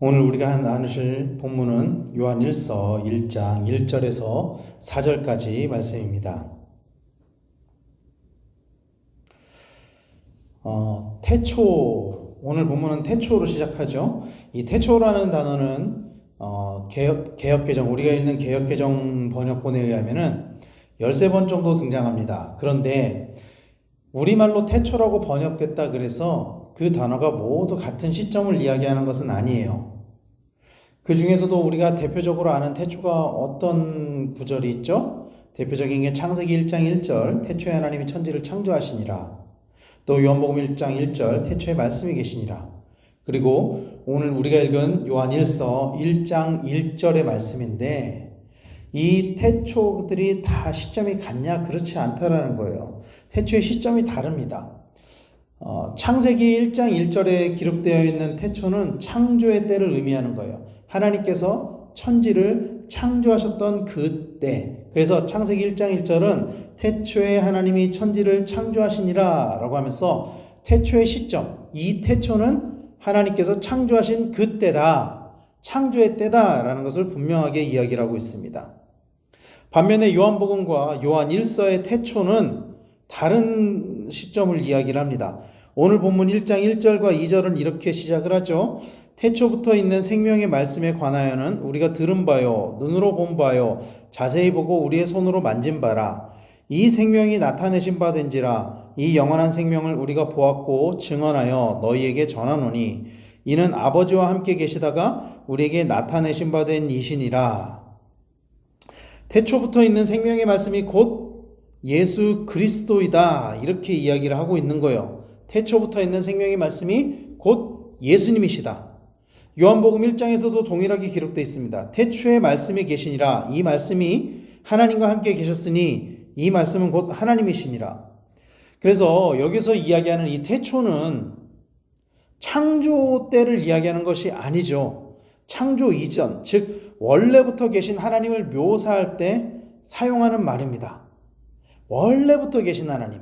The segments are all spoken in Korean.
오늘 우리가 나누실 본문은 요한 1서 1장 1절에서 4절까지 말씀입니다. 어, 태초, 오늘 본문은 태초로 시작하죠. 이 태초라는 단어는 어, 개혁, 개혁 개정, 우리가 읽는 개혁 개정 번역본에 의하면은 13번 정도 등장합니다. 그런데 우리말로 태초라고 번역됐다 그래서 그 단어가 모두 같은 시점을 이야기하는 것은 아니에요. 그 중에서도 우리가 대표적으로 아는 태초가 어떤 구절이 있죠? 대표적인 게 창세기 1장 1절, 태초에 하나님이 천지를 창조하시니라. 또 요한복음 1장 1절, 태초에 말씀이 계시니라. 그리고 오늘 우리가 읽은 요한 1서 1장 1절의 말씀인데 이 태초들이 다 시점이 같냐? 그렇지 않다라는 거예요. 태초의 시점이 다릅니다. 어, 창세기 1장 1절에 기록되어 있는 태초는 창조의 때를 의미하는 거예요. 하나님께서 천지를 창조하셨던 그 때. 그래서 창세기 1장 1절은 태초에 하나님이 천지를 창조하시니라 라고 하면서 태초의 시점, 이 태초는 하나님께서 창조하신 그 때다. 창조의 때다 라는 것을 분명하게 이야기를 하고 있습니다. 반면에 요한복음과 요한 1서의 태초는 다른 시점을 이야기를 합니다. 오늘 본문 1장 1절과 2절은 이렇게 시작을 하죠. 태초부터 있는 생명의 말씀에 관하여는 우리가 들은 바요, 눈으로 본 바요, 자세히 보고 우리의 손으로 만진 바라. 이 생명이 나타내신 바 된지라 이 영원한 생명을 우리가 보았고 증언하여 너희에게 전하노니 이는 아버지와 함께 계시다가 우리에게 나타내신 바 된 이신이라. 태초부터 있는 생명의 말씀이 곧 예수 그리스도이다. 이렇게 이야기를 하고 있는 거예요. 태초부터 있는 생명의 말씀이 곧 예수님이시다. 요한복음 1장에서도 동일하게 기록되어 있습니다. 태초에 말씀이 계시니라. 이 말씀이 하나님과 함께 계셨으니 이 말씀은 곧 하나님이시니라. 그래서 여기서 이야기하는 이 태초는 창조 때를 이야기하는 것이 아니죠. 창조 이전, 즉 원래부터 계신 하나님을 묘사할 때 사용하는 말입니다. 원래부터 계신 하나님.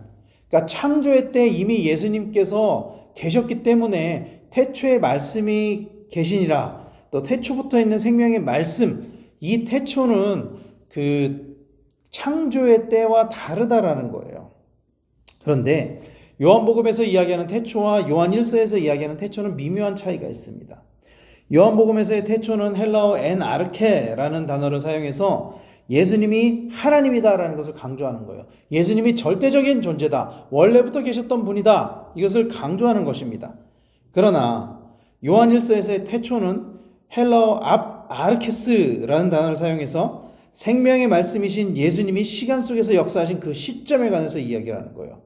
그러니까 창조의 때 이미 예수님께서 계셨기 때문에 태초의 말씀이 계시니라. 또 태초부터 있는 생명의 말씀. 이 태초는 그 창조의 때와 다르다라는 거예요. 그런데 요한복음에서 이야기하는 태초와 요한 1서에서 이야기하는 태초는 미묘한 차이가 있습니다. 요한복음에서의 태초는 헬라어 엔 아르케라는 단어를 사용해서 예수님이 하나님이다라는 것을 강조하는 거예요. 예수님이 절대적인 존재다. 원래부터 계셨던 분이다. 이것을 강조하는 것입니다. 그러나 요한 1서에서의 태초는 헬라어 앞 아르케스라는 단어를 사용해서 생명의 말씀이신 예수님이 시간 속에서 역사하신 그 시점에 관해서 이야기를 하는 거예요.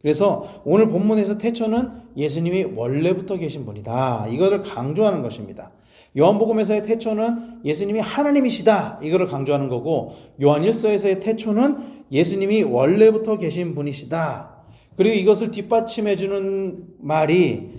그래서 오늘 본문에서 태초는 예수님이 원래부터 계신 분이다. 이거를 강조하는 것입니다. 요한복음에서의 태초는 예수님이 하나님이시다. 이거를 강조하는 거고 요한 1서에서의 태초는 예수님이 원래부터 계신 분이시다. 그리고 이것을 뒷받침해 주는 말이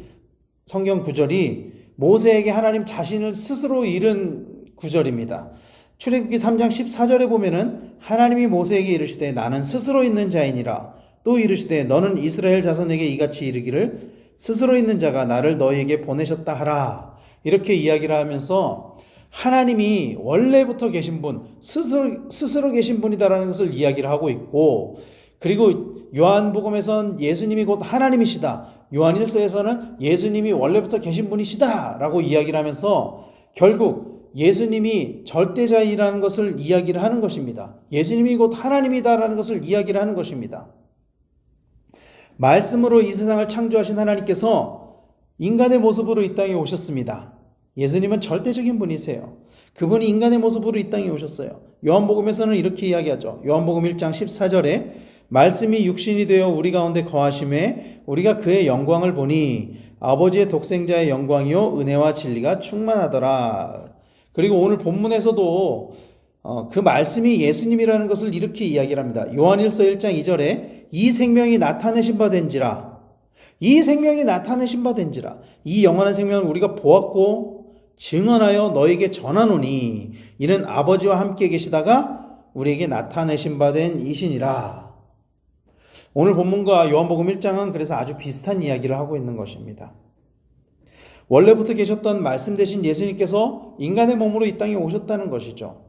성경 구절이 모세에게 하나님 자신을 스스로 잃은 구절입니다. 출애굽기 3장 14절에 보면은 하나님이 모세에게 이르시되 나는 스스로 있는 자이니라 또 이르시되 너는 이스라엘 자손에게 이같이 이르기를 스스로 있는 자가 나를 너희에게 보내셨다 하라. 이렇게 이야기를 하면서 하나님이 원래부터 계신 분, 스스로, 스스로 계신 분이다라는 것을 이야기를 하고 있고, 그리고 요한복음에선 예수님이 곧 하나님이시다. 요한 1서에서는 예수님이 원래부터 계신 분이시다라고 이야기를 하면서 결국 예수님이 절대자이라는 것을 이야기를 하는 것입니다. 예수님이 곧 하나님이다라는 것을 이야기를 하는 것입니다. 말씀으로 이 세상을 창조하신 하나님께서 인간의 모습으로 이 땅에 오셨습니다. 예수님은 절대적인 분이세요. 그분이 인간의 모습으로 이 땅에 오셨어요. 요한복음에서는 이렇게 이야기하죠. 요한복음 1장 14절에 말씀이 육신이 되어 우리 가운데 거하심에 우리가 그의 영광을 보니 아버지의 독생자의 영광이요 은혜와 진리가 충만하더라. 그리고 오늘 본문에서도 어, 그 말씀이 예수님이라는 것을 이렇게 이야기를 합니다. 요한일서 1장 2절에 이 생명이 나타내신 바 된지라 이 생명이 나타내신 바 된지라 이 영원한 생명을 우리가 보았고 증언하여 너에게 전하노니 이는 아버지와 함께 계시다가 우리에게 나타내신 바 된 이신이라 오늘 본문과 요한복음 1장은 그래서 아주 비슷한 이야기를 하고 있는 것입니다. 원래부터 계셨던 말씀 대신 예수님께서 인간의 몸으로 이 땅에 오셨다는 것이죠.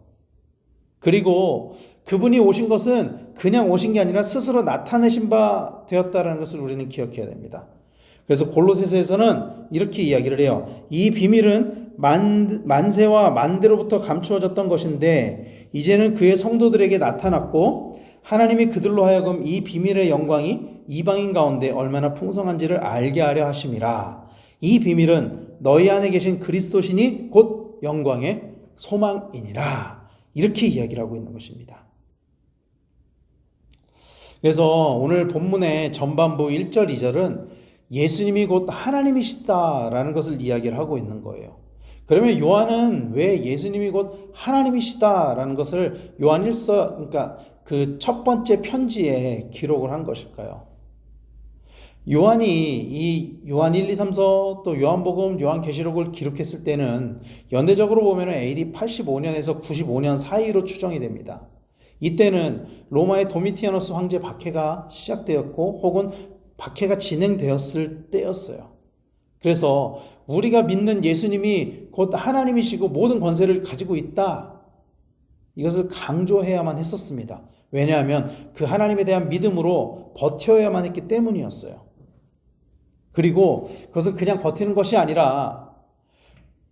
그리고 그분이 오신 것은 그냥 오신 게 아니라 스스로 나타내신 바 되었다라는 것을 우리는 기억해야 됩니다. 그래서 골로새서에서는 이렇게 이야기를 해요. 이 비밀은 만, 만세와 만대로부터 감추어졌던 것인데 이제는 그의 성도들에게 나타났고 하나님이 그들로 하여금 이 비밀의 영광이 이방인 가운데 얼마나 풍성한지를 알게 하려 하심이라. 이 비밀은 너희 안에 계신 그리스도신이 곧 영광의 소망이니라. 이렇게 이야기를 하고 있는 것입니다. 그래서 오늘 본문의 전반부 1절, 2절은 예수님이 곧 하나님이시다라는 것을 이야기를 하고 있는 거예요. 그러면 요한은 왜 예수님이 곧 하나님이시다라는 것을 요한 1서, 그러니까 그 첫 번째 편지에 기록을 한 것일까요? 요한이 이 요한 1, 2, 3서 또 요한복음, 요한계시록을 기록했을 때는 연대적으로 보면 AD 85년에서 95년 사이로 추정이 됩니다. 이때는 로마의 도미티아노스 황제 박해가 시작되었고 혹은 박해가 진행되었을 때였어요. 그래서 우리가 믿는 예수님이 곧 하나님이시고 모든 권세를 가지고 있다. 이것을 강조해야만 했었습니다. 왜냐하면 그 하나님에 대한 믿음으로 버텨야만 했기 때문이었어요. 그리고 그것을 그냥 버티는 것이 아니라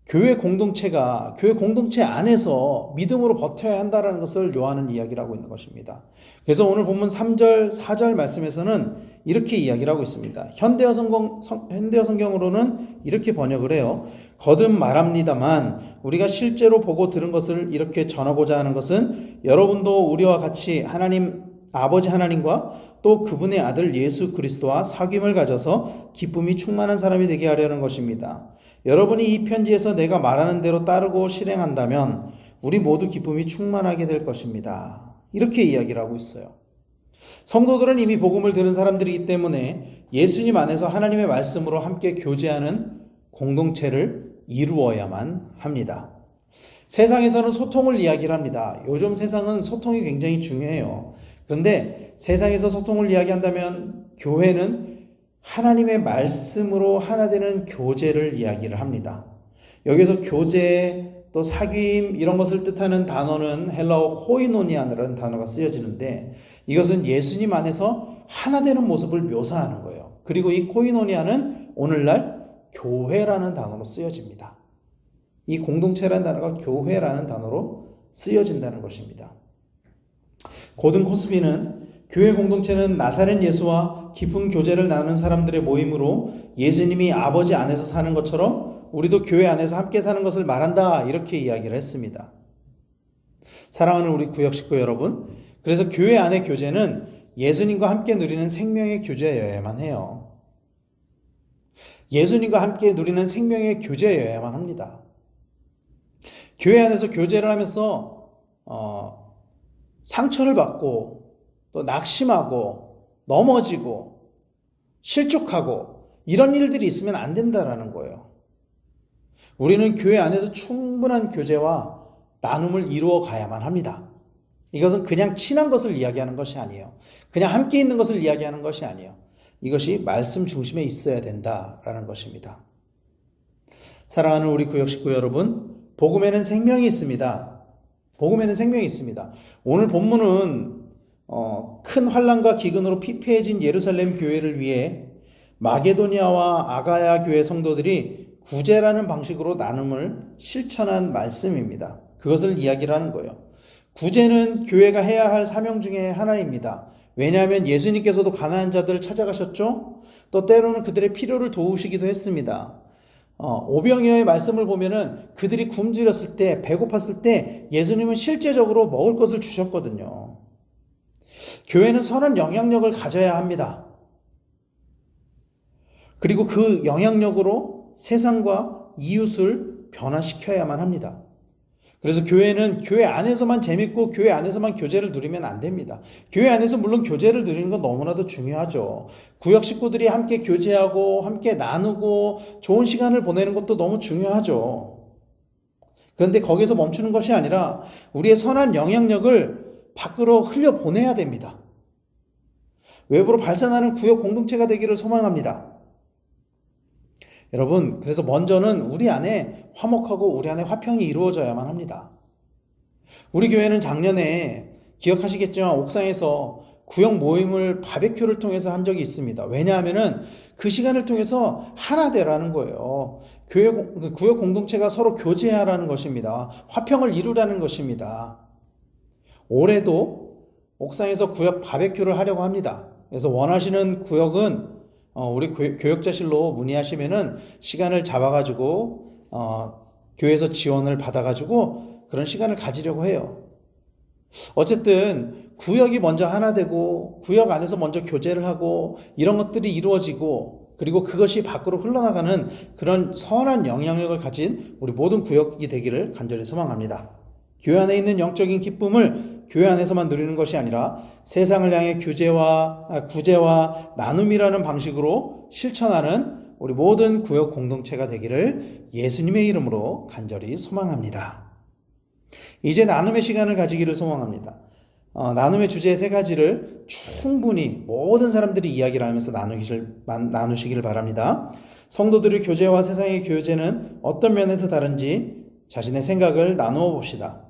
교회 공동체가 교회 공동체 안에서 믿음으로 버텨야 한다는 것을 요하는 이야기를 하고 있는 것입니다. 그래서 오늘 본문 3절, 4절 말씀에서는 이렇게 이야기를 하고 있습니다. 현대어 성경, 현대어 성경으로는 이렇게 번역을 해요. 거듭 말합니다만 우리가 실제로 보고 들은 것을 이렇게 전하고자 하는 것은 여러분도 우리와 같이 하나님 아버지 하나님과 또 그분의 아들 예수 그리스도와 사귐을 가져서 기쁨이 충만한 사람이 되게 하려는 것입니다. 여러분이 이 편지에서 내가 말하는 대로 따르고 실행한다면 우리 모두 기쁨이 충만하게 될 것입니다. 이렇게 이야기를 하고 있어요. 성도들은 이미 복음을 들은 사람들이기 때문에 예수님 안에서 하나님의 말씀으로 함께 교제하는 공동체를 이루어야만 합니다. 세상에서는 소통을 이야기를 합니다. 요즘 세상은 소통이 굉장히 중요해요. 그런데 세상에서 소통을 이야기한다면 교회는 하나님의 말씀으로 하나 되는 교제를 이야기를 합니다. 여기서 교제 또 사귐 이런 것을 뜻하는 단어는 헬라어 코이노니아라는 단어가 쓰여지는데 이것은 예수님 안에서 하나 되는 모습을 묘사하는 거예요. 그리고 이 코이노니아는 오늘날 교회라는 단어로 쓰여집니다. 이 공동체라는 단어가 교회라는 단어로 쓰여진다는 것입니다. 고든 코스비는 교회 공동체는 나사렛 예수와 깊은 교제를 나누는 사람들의 모임으로 예수님이 아버지 안에서 사는 것처럼 우리도 교회 안에서 함께 사는 것을 말한다 이렇게 이야기를 했습니다. 사랑하는 우리 구역 식구 여러분, 그래서 교회 안의 교제는 예수님과 함께 누리는 생명의 교제여야만 해요. 예수님과 함께 누리는 생명의 교제여야만 합니다. 교회 안에서 교제를 하면서 어, 상처를 받고 또 낙심하고 넘어지고 실족하고 이런 일들이 있으면 안 된다라는 거예요. 우리는 교회 안에서 충분한 교제와 나눔을 이루어 가야만 합니다. 이것은 그냥 친한 것을 이야기하는 것이 아니에요. 그냥 함께 있는 것을 이야기하는 것이 아니에요. 이것이 말씀 중심에 있어야 된다라는 것입니다. 사랑하는 우리 구역 식구 여러분, 복음에는 생명이 있습니다. 복음에는 생명이 있습니다. 오늘 본문은 어, 큰 환란과 기근으로 피폐해진 예루살렘 교회를 위해 마게도니아와 아가야 교회 성도들이 구제라는 방식으로 나눔을 실천한 말씀입니다. 그것을 이야기를 하는 거예요. 구제는 교회가 해야 할 사명 중에 하나입니다. 왜냐하면 예수님께서도 가난한 자들을 찾아가셨죠? 또 때로는 그들의 필요를 도우시기도 했습니다. 어, 오병이어의 말씀을 보면은 그들이 굶주렸을 때, 배고팠을 때 예수님은 실제적으로 먹을 것을 주셨거든요. 교회는 선한 영향력을 가져야 합니다. 그리고 그 영향력으로 세상과 이웃을 변화시켜야만 합니다. 그래서 교회는 교회 안에서만 재밌고 교회 안에서만 교제를 누리면 안 됩니다. 교회 안에서 물론 교제를 누리는 건 너무나도 중요하죠. 구역 식구들이 함께 교제하고 함께 나누고 좋은 시간을 보내는 것도 너무 중요하죠. 그런데 거기서 멈추는 것이 아니라 우리의 선한 영향력을 밖으로 흘려 보내야 됩니다. 외부로 발산하는 구역 공동체가 되기를 소망합니다. 여러분, 그래서 먼저는 우리 안에 화목하고 우리 안에 화평이 이루어져야만 합니다. 우리 교회는 작년에 기억하시겠지만 옥상에서 구역 모임을 바베큐를 통해서 한 적이 있습니다. 왜냐하면은 그 시간을 통해서 하나 되라는 거예요. 교회 공- 그 구역 공동체가 서로 교제하라는 것입니다. 화평을 이루라는 것입니다. 올해도 옥상에서 구역 바베큐를 하려고 합니다. 그래서 원하시는 구역은 어, 우리 교- 교역자실로 문의하시면은 시간을 잡아가지고 어, 교회에서 지원을 받아가지고 그런 시간을 가지려고 해요. 어쨌든 구역이 먼저 하나 되고 구역 안에서 먼저 교제를 하고 이런 것들이 이루어지고 그리고 그것이 밖으로 흘러나가는 그런 선한 영향력을 가진 우리 모든 구역이 되기를 간절히 소망합니다. 교회 안에 있는 영적인 기쁨을 교회 안에서만 누리는 것이 아니라 세상을 향해 규제와 아, 구제와 나눔이라는 방식으로 실천하는 우리 모든 구역 공동체가 되기를 예수님의 이름으로 간절히 소망합니다. 이제 나눔의 시간을 가지기를 소망합니다. 어, 나눔의 주제 세 가지를 충분히 모든 사람들이 이야기를 하면서 나누기를, 만- 나누시기를 바랍니다. 성도들의 교제와 세상의 교제는 어떤 면에서 다른지 자신의 생각을 나누어 봅시다.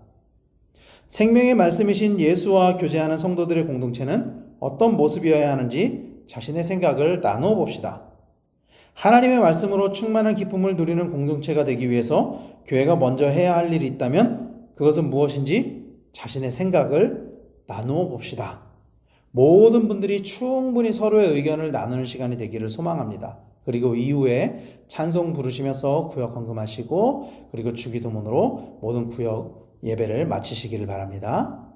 생명의 말씀이신 예수와 교제하는 성도들의 공동체는 어떤 모습이어야 하는지 자신의 생각을 나누어 봅시다. 하나님의 말씀으로 충만한 기쁨을 누리는 공동체가 되기 위해서 교회가 먼저 해야 할 일이 있다면 그것은 무엇인지 자신의 생각을 나누어 봅시다. 모든 분들이 충분히 서로의 의견을 나누는 시간이 되기를 소망합니다. 그리고 이후에 찬송 부르시면서 구역 헌금하시고 그리고 주기도문으로 모든 구역 예배를 마치시기를 바랍니다.